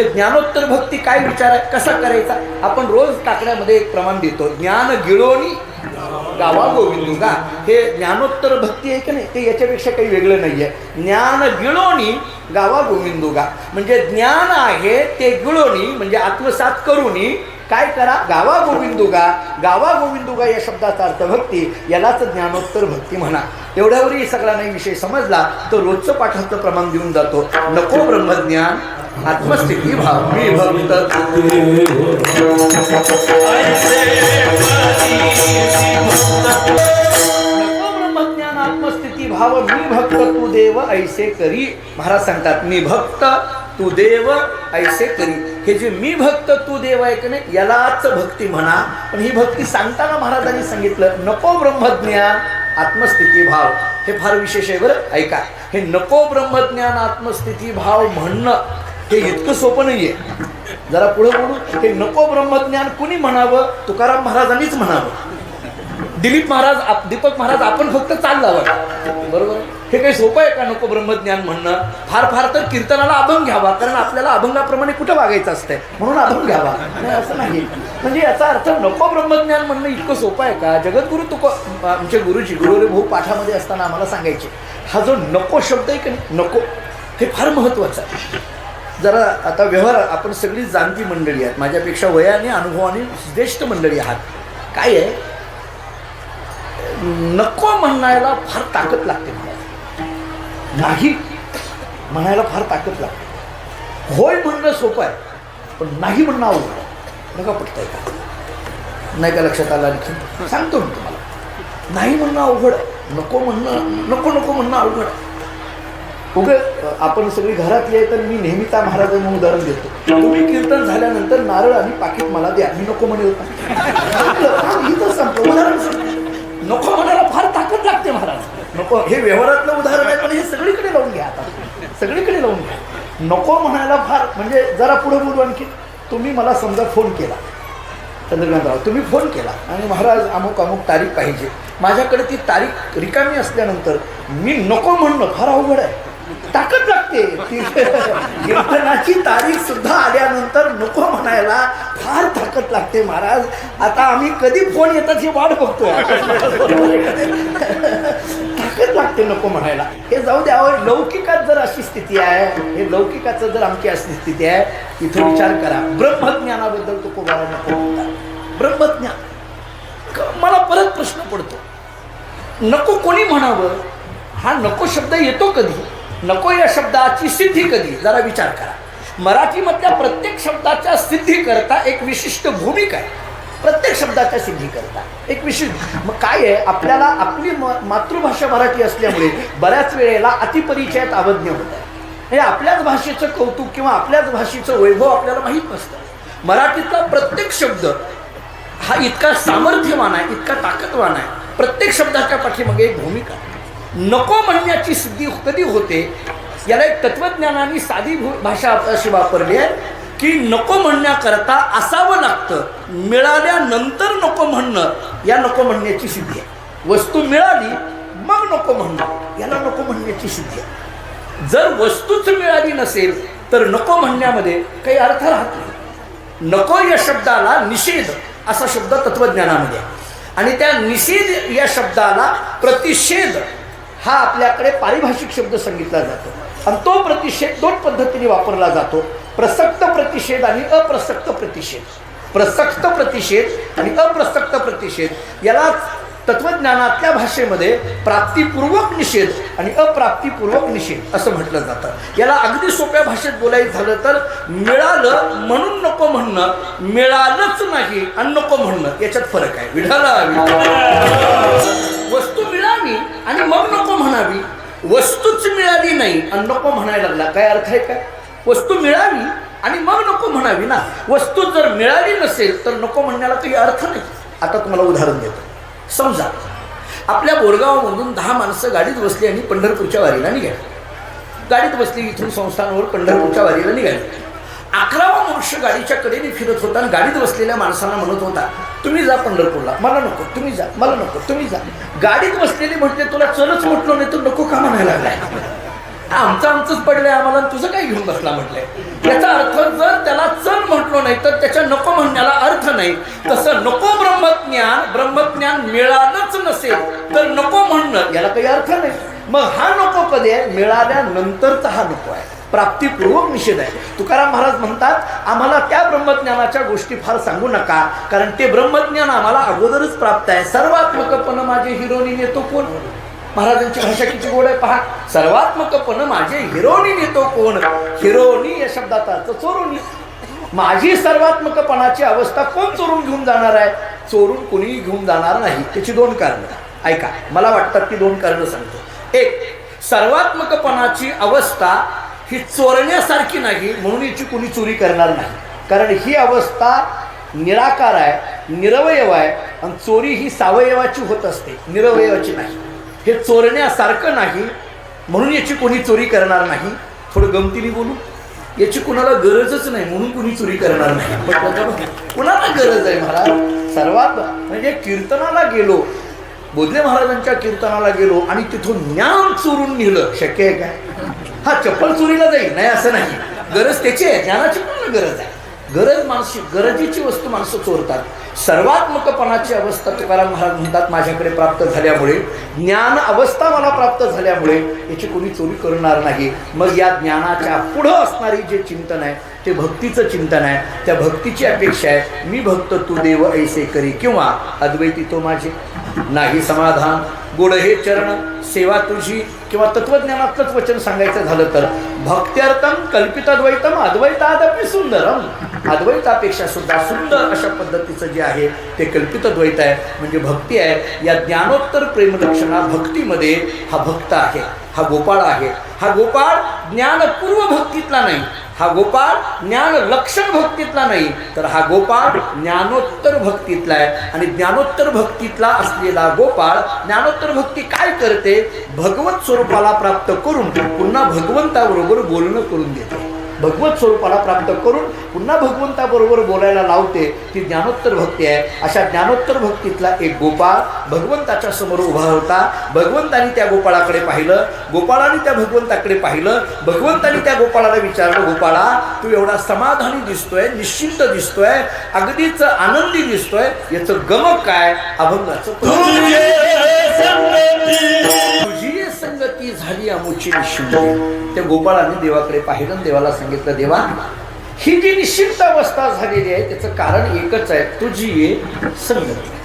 ज्ञानोत्तर भक्ती काय विचार आहे? कसा करायचा? आपण रोज टाकण्यामध्ये एक प्रमाण देतो. ज्ञान गिळोनी गावा गोविंदुगा हे ज्ञानोत्तर भक्ती आहे की नाही? ते याच्यापेक्षा काही वेगळं नाही आहे ज्ञान गिळोनी गावा गोविंदुगा म्हणजे ज्ञान आहे ते गिळोनी म्हणजे आत्मसात करूनी काय करा? गावा गोविंदुगा गावा गोविंदुगा या शब्दाचा अर्थ भक्ती. यालाच ज्ञानोत्तर भक्ती म्हणा. एवढ्यावरही सगळ्यांना विषय समजला तर रोजचं पाठाचं प्रमाण देऊन जातो. नको ब्रह्मज्ञान. आत्मस्थिती भाव. मी भक्त. आत्मस्थिती भाव. मी भक्त तू देव ऐसे करी. महाराज सांगतात मी भक्त तू देव ऐसे करी. हे जे मी भक्त तू देव आहे की नाही यालाच भक्ती म्हणा. पण ही भक्ती सांगताना महाराजांनी सांगितलं नको ब्रह्मज्ञान आत्मस्थिती भाव. हे फार विशेष आहे बरं. ऐका. हे नको ब्रह्मज्ञान आत्मस्थिती भाव म्हणणं हे इतकं सोपं नाहीये. जरा पुढे बोलू. हे नको ब्रह्मज्ञान. कुणी म्हणावं? तुकाराम महाराजांनीच म्हणावं. दिलीप महाराज आप- दीपक महाराज आपण फक्त चाल लावा. बरोबर? हे काही सोपं आहे का नको ब्रह्मज्ञान म्हणणं? फार फार तर कीर्तनाला अभंग घ्यावा. कारण आपल्याला अभंगाप्रमाणे कुठं वागायचं असतंय? म्हणून अभंग घ्यावा. नाही असं नाही म्हणजे याचा अर्थ नको ब्रह्मज्ञान म्हणणं इतकं सोपं आहे का? जगद्गुरु तुको आमचे गुरुजी गुरुरे भाऊ पाठामध्ये असताना आम्हाला सांगायचे हा जो नको शब्द आहे का नाही? नको. हे फार महत्त्वाचं आहे. जरा आता व्यवहार आपण सगळी जाणती मंडळी आहेत. माझ्यापेक्षा वयाने अनुभवाने ज्येष्ठ मंडळी आहात. काय आहे? नको म्हणायला फार ताकद लागते मला. नाही म्हणायला फार ताकद लागते. होय म्हणणं सोपं आहे पण नाही म्हणणं अवघड आहे. नका आहे का? नाही का लक्षात आलं आणखी सांगतो मी तुम्हाला. नाही म्हणणं अवघड नको म्हणणं नको नको म्हणणं अवघड आहे. उगे आपण सगळी घरातली आहे तर मी नेहमी त्या महाराजांना उदाहरण देतो. तुम्ही कीर्तन झाल्यानंतर नारळ आणि पाकिट मला द्या. मी नको म्हणे होता इथं संपलं. उदाहरण. नको म्हणायला फार ताकद लागते महाराज. नको हे व्यवहारातलं उदाहरण आहे पण हे सगळीकडे लावून घ्या आता. सगळीकडे लावून घ्या. नको म्हणायला फार म्हणजे जरा पुढे बोलू आणखी. तुम्ही मला समजा फोन केला. चंद्रकांतराव तुम्ही फोन केला. आणि महाराज अमुक अमुक तारीख पाहिजे. माझ्याकडे ती तारीख रिकामी असल्यानंतर मी नको म्हणणं फार अवघड आहे. ताकद लागते. कीर्तनाची तारीख सुद्धा आल्यानंतर नको म्हणायला. फार ताकद लागते महाराज. आता आम्ही कधी फोन येतात ही वाट बघतोय. ताकद लागते नको म्हणायला. हे जाऊ द्या लौकिकात जर अशी स्थिती आहे हे लौकिकाचं जर आमची अशी स्थिती आहे इथं विचार करा. ब्रह्मज्ञानाबद्दल तो कोणाला नको म्हणतात ब्रह्मज्ञान. मला परत प्रश्न पडतो. नको कोणी म्हणावं? हा नको शब्द येतो कधी? नको या शब्दाची सिद्धी कधी? जरा विचार करा. मराठीमधल्या प्रत्येक शब्दाच्या सिद्धी करता एक विशिष्ट भूमिका आहे. प्रत्येक शब्दाच्या सिद्धी करता एक विशिष्ट मग काय आहे? आपल्याला आपली म मातृभाषा मराठी असल्यामुळे बऱ्याच वेळेला अतिपरिचयात अवज्ञ होत आहे. म्हणजे आपल्याच भाषेचं कौतुक किंवा आपल्याच भाषेचं वैभव आपल्याला माहीत नसतं. मराठीतला प्रत्येक शब्द हा इतका सामर्थ्यवान आहे इतका ताकदवान आहे. प्रत्येक शब्दाच्या पाठीमागे एक भूमिका आहे. नको म्हणण्याची सिद्धी कधी होते? याला एक तत्वज्ञानाने साधी भू भाषा अशी वापरली आहे की नको म्हणण्याकरता असावं लागतं. मिळाल्यानंतर नको म्हणणं या नको म्हणण्याची सिद्धी आहे. वस्तू मिळाली मग नको म्हणणं याला नको म्हणण्याची सिद्धी आहे. जर वस्तूच मिळाली नसेल तर नको म्हणण्यामध्ये काही अर्थ राहत नाही. नको या शब्दाला निषेध असा शब्द तत्वज्ञानामध्ये आहे. आणि त्या निषेध या शब्दाला प्रतिषेध हा आपल्याकडे पारिभाषिक शब्द सांगितला जातो. आणि तो प्रतिषेध दोन पद्धतीने वापरला जातो. प्रसक्त प्रतिषेध आणि अप्रसक्त प्रतिषेध. प्रसक्त प्रतिषेध आणि अप्रसक्त प्रतिषेध याला तत्वज्ञानातल्या भाषेमध्ये प्राप्तिपूर्वक निषेध आणि अप्राप्तिपूर्वक निषेध असं म्हटलं जातं. याला अगदी सोप्या भाषेत बोलायचं झालं तर मिळालं म्हणून नको म्हणणं मिळालंच नाही आणि नको म्हणणं याच्यात फरक आहे. विढाला वस्तू मिळावी आणि मग नको म्हणावी. वस्तूच मिळाली नाही आणि नको म्हणायला लागला. काय अर्थ आहे काय? वस्तू मिळावी आणि मग नको म्हणावी ना. वस्तू जर मिळाली नसेल तर नको म्हणण्याला काही अर्थ नाही. आता तुम्हाला उदाहरण देतो. समजा आपल्या बोरगावमधून दहा माणसं गाडीत बसली आणि पंढरपूरच्या वारीला निघाली. गाडीत बसली इथून संस्थानावर पंढरपूरच्या वारीला निघाली. अकरावा मनुष्य गाडीच्या कडेने फिरत होता आणि गाडीत बसलेल्या माणसांना म्हणत होता तुम्ही जा पंढरपूरला मला नको तुम्ही जा मला नको तुम्ही जा. गाडीत बसलेले म्हटले तुला चलच म्हटलो नाही तर नको का म्हणायला लागलाय? आमचं आमचंच पडलंय आम्हाला तुझं काय घेऊन बसला? म्हटलंय याचा अर्थ जर त्याला चल म्हटलो नाही तर त्याच्या नको म्हणण्याला अर्थ नाही. तसं नको ब्रह्मज्ञान ब्रह्मज्ञान मिळालंच नसेल तर नको म्हणणं. याला काही अर्थ नाही. मग हा नको कधी आहे मिळाल्यानंतरचा हा नको आहे. प्राप्तीपूर्वक निषेध आहे. तुकाराम महाराज म्हणतात आम्हाला त्या ब्रह्मज्ञानाच्या गोष्टी फार सांगू नका कारण ते ब्रह्मज्ञान आम्हाला अगोदरच प्राप्त आहे. सर्वात्मकपण माझे हिरोनी नेतो कोण महाराजांची भाषा किती गोड आहे पहा. सर्वात्मकपण माझे हिरोनी नेतो कोण हिरोनी या शब्दाचा अर्थ चोरोनी. माझी सर्वात्मकपणाची अवस्था कोण चोरून घेऊन जाणार आहे? चोरून कोणीही घेऊन जाणार नाही. त्याची दोन कारणं. ऐका मला वाटतात ती दोन कारणं सांगतो. एक सर्वात्मकपणाची अवस्था ही चोरण्यासारखी नाही म्हणून याची कोणी चोरी करणार नाही. कारण ही अवस्था निराकार आहे निरवयव आहे आणि चोरी ही सावयवाची होत असते निरवयवाची नाही. हे चोरण्यासारखं नाही म्हणून याची कोणी चोरी करणार नाही. थोडं गमतीने बोलू. याची कुणाला गरजच नाही म्हणून कुणी चोरी करणार नाही. कुणाला गरज आहे महाराज? सर्वात म्हणजे कीर्तनाला गेलो बोधले महाराजांच्या कीर्तनाला गेलो आणि तिथून ज्ञान चोरून नेलं. शक्य आहे काय? हा चप्पल चोरीला जाईल नाही असं नाही. गरज त्याची आहे ज्ञानाची पण गरज आहे. गरज माणशी गरजेची वस्तू माणसं चोरतात. सर्वात्मकपणाची अवस्था तुकाराम महाराज म्हणतात माझ्याकडे प्राप्त झाल्यामुळे ज्ञान अवस्था मला प्राप्त झाल्यामुळे याची कोणी चोरी करणार नाही. मग या ज्ञानाच्या पुढं असणारी जे चिंतन आहे ते भक्तीचं चिंतन आहे त्या भक्तीची अपेक्षा आहे मी भक्त तू देव ऐसे करी. किंवा अद्वैती तो माझे. नाही समाधान. गोड हे चरण सेवा तुझी किंवा तत्वज्ञानातलंच वचन सांगायचं झालं तर? भक्त्यर्थम कल्पिताद्वैतम अद्वैतादपि सुंदरम. अद्वैतापेक्षा सुद्धा सुंदर अशा पद्धतीचं जे आहे ते कल्पितद्वैत आहे म्हणजे भक्ती आहे. या ज्ञानोत्तर प्रेमलक्षणा भक्तीमध्ये हा भक्त आहे हा गोपाळ आहे. हा गोपाळ ज्ञानपूर्व भक्तीतला नाही. हा गोपाळ ज्ञान लक्षण भक्तीतला नाही तर हा गोपाळ ज्ञानोत्तर भक्तीतला आहे. आणि ज्ञानोत्तर भक्तीतला असलेला गोपाळ ज्ञानोत्तर भक्ती काय करते? भगवत स्वरूपाला प्राप्त करून पुन्हा भगवंताबरोबर बोलणं करून देते भगवत स्वरूपाला प्राप्त करून पुन्हा भगवंताबरोबर बोलायला लावते ती ज्ञानोत्तर भक्ती आहे. अशा ज्ञानोत्तर भक्तीतला एक गोपाळ भगवंताच्या समोर उभा होता. भगवंतानी त्या गोपाळाकडे पाहिलं. गोपाळाने त्या भगवंताकडे पाहिलं. भगवंतानी त्या गोपाळाला विचारलं गोपाळा तू एवढा समाधानी दिसतोय निश्चिंत दिसतोय अगदीच आनंदी दिसतोय याचं गमक काय? अभंगाचं झाली अमुची निश्चिंत त्या गोपाळाने देवाकडे पाहिलं देवाला सांगितलं देवा ही जी निश्चिंत अवस्था झालेली आहे त्याचं कारण एकच आहे तुझी संगती.